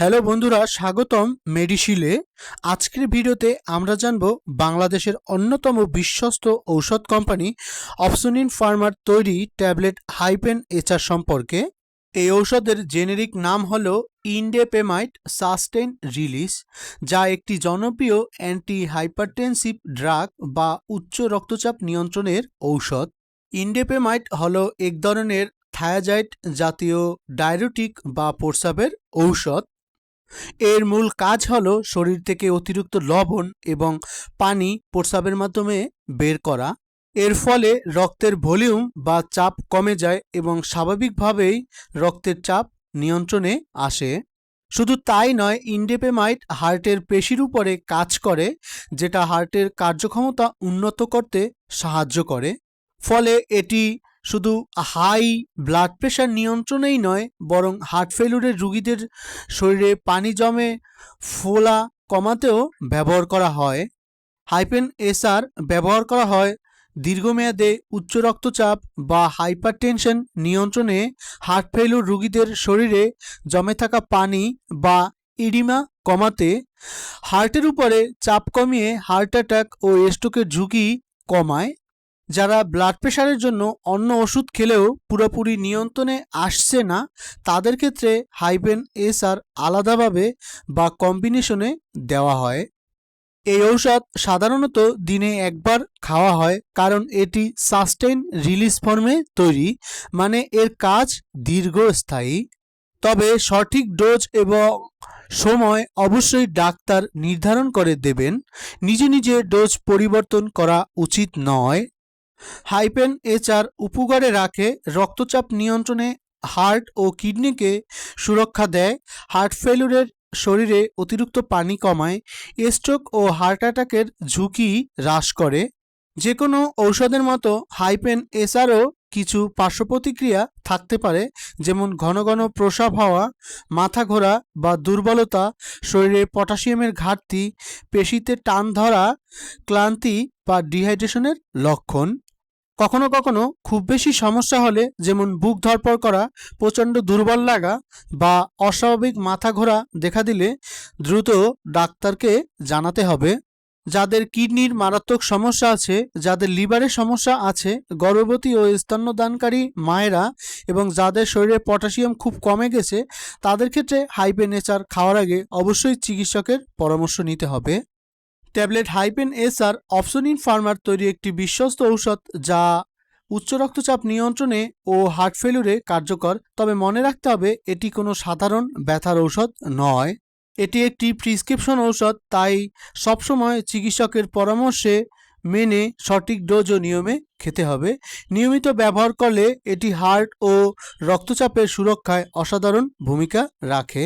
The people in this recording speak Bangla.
হ্যালো বন্ধুরা, স্বাগতম মেডিশিলে। আজকের ভিডিওতে আমরা জানব বাংলাদেশের অন্যতম বিশ্বস্ত ঔষধ কোম্পানি অপসোনিন ফার্মার তৈরি ট্যাবলেট হাইপেন এচার সম্পর্কে। এই ঔষধের জেনেরিক নাম হল ইন্ডেপেমাইট সাস্টেন রিলিজ, যা একটি জনপ্রিয় অ্যান্টি হাইপারটেনসিভ ড্রাগ বা উচ্চ রক্তচাপ নিয়ন্ত্রণের ঔষধ। ইন্ডেপেমাইট হল এক ধরনের থায়াজাইট জাতীয় ডায়রোটিক বা প্রস্রাবের ঔষধ। এর মূল কাজ হল শরীর থেকে অতিরিক্ত লবণ এবং পানি প্রস্রাবের মাধ্যমে বের করা। এর ফলে রক্তের ভলিউম বা চাপ কমে যায় এবং স্বাভাবিকভাবেই রক্তের চাপ নিয়ন্ত্রণে আসে। শুধু তাই নয়, ইন্ডেপেমাইট হার্টের পেশির উপরে কাজ করে, যেটা হার্টের কার্যক্ষমতা উন্নত করতে সাহায্য করে। ফলে এটি শুধু হাই ব্লাড প্রেশার নিয়ন্ত্রণেই নয়, বরং হার্ট ফেলুরের রুগীদের শরীরে পানি জমে ফোলা কমাতেও ব্যবহার করা হয়। হাইপেন এসআর ব্যবহার করা হয় দীর্ঘমেয়াদে উচ্চ রক্তচাপ বা হাইপারটেনশন নিয়ন্ত্রণে হার্ট ফেলুর রুগীদের শরীরে জমে থাকা পানি বা ইডিমা কমাতে হার্টের উপরে চাপ কমিয়ে হার্ট অ্যাটাক ও স্ট্রোকের ঝুঁকি কমায়। যারা ব্লাড প্রেশারের জন্য অন্য ওষুধ খেলেও পুরোপুরি নিয়ন্ত্রণে আসছে না, তাদের ক্ষেত্রে হাইপেন এসআর আলাদাভাবে বা কম্বিনেশনে দেওয়া হয়। এই ঔষধ সাধারণত দিনে একবার খাওয়া হয়, কারণ এটি সাস্টেন রিলিজ ফর্মে তৈরি মানে এর কাজ দীর্ঘস্থায়ী। তবে সঠিক ডোজ এবং সময় অবশ্যই ডাক্তার নির্ধারণ করে দেবেন। নিজে নিজে ডোজ পরিবর্তন করা উচিত নয়। হাইপেন এচার উপকারে রাখে, রক্তচাপ নিয়ন্ত্রণে হার্ট ও কিডনিকে সুরক্ষা দেয়, হার্ট ফেলুরের শরীরে অতিরিক্ত পানি কমায়, স্ট্রোক ও হার্ট অ্যাটাকের ঝুঁকি হ্রাস করে। যে কোনো ঔষধের মতো হাইপেন এসারও কিছু পার্শ্বপ্রতিক্রিয়া থাকতে পারে, যেমন ঘন ঘন প্রসাব হওয়া, মাথা ঘোরা বা দুর্বলতা, শরীরে পটাশিয়ামের ঘাটতি, পেশিতে টান ধরা, ক্লান্তি বা ডিহাইড্রেশনের লক্ষণ। কখনো কখনো খুব বেশি সমস্যা হলে যেমন বুক ধরপড় করা, প্রচণ্ড দুর্বল লাগা বা অস্বাভাবিক মাথা ঘোরা দেখা দিলে দ্রুত ডাক্তারকে জানাতে হবে। যাদের কিডনির মারাত্মক সমস্যা আছে, যাদের লিভারের সমস্যা আছে, গর্ভবতী ও স্তন্যদানকারী মায়েরা এবং যাদের শরীরে পটাশিয়াম খুব কমে গেছে, তাদের ক্ষেত্রে হাইপে নেচার খাওয়ার আগে অবশ্যই চিকিৎসকের পরামর্শ নিতে হবে। ট্যাবলেট হাইপেন এসআর অপসোনিন ফার্মার তৈরি একটি বিশ্বস্ত ঔষধ যা উচ্চ রক্তচাপ নিয়ন্ত্রণে ও হার্ট ফেলুরে কার্যকর। তবে মনে রাখতে হবে, এটি কোনো সাধারণ ব্যথার ঔষধ নয়। এটি একটি প্রিসক্রিপশন ঔষধ, তাই সবসময় চিকিৎসকের পরামর্শে মেনে সঠিক ডোজ ও নিয়মে খেতে হবে। নিয়মিত ব্যবহার করলে এটি হার্ট ও রক্তচাপের সুরক্ষায় অসাধারণ ভূমিকা রাখে।